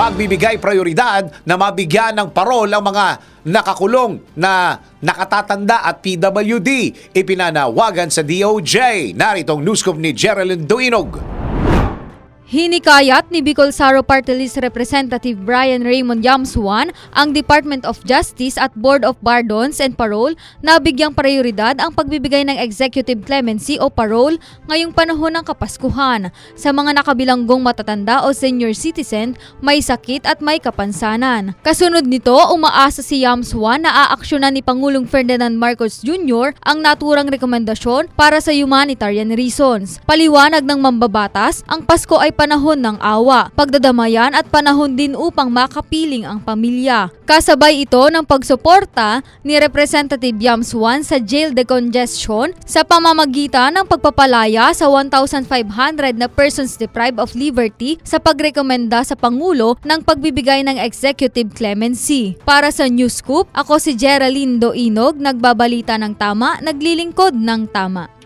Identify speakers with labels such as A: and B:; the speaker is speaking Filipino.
A: pagbibigay prioridad na mabigyan ng parol ang mga nakakulong na nakatatanda at PWD ipinanawagan sa DOJ. Naritong newscoop ni Geraldine Duinog.
B: Hinikayat ni Bicol Saro Party List Representative Brian Raymond Yamsuan ang Department of Justice at Board of Pardons and Parole na bigyang prioridad ang pagbibigay ng executive clemency o parole ngayong panahon ng Kapaskuhan sa mga nakabilanggong matatanda o senior citizen, may sakit at may kapansanan. Kasunod nito, umaasa si Yamsuan na aaksyonan ni Pangulong Ferdinand Marcos Jr. ang naturang rekomendasyon para sa humanitarian reasons. Paliwanag ng mambabatas, ang Pasko ay panahon ng awa, pagdadamayan at panahon din upang makapiling ang pamilya. Kasabay ito ng pagsuporta ni Representative Yamsuan sa jail decongestion sa pamamagitan ng pagpapalaya sa 1,500 na persons deprived of liberty sa pagrekomenda sa Pangulo ng pagbibigay ng executive clemency. Para sa News Scoop, ako si Geraldine Doinog, nagbabalita ng tama, naglilingkod ng tama.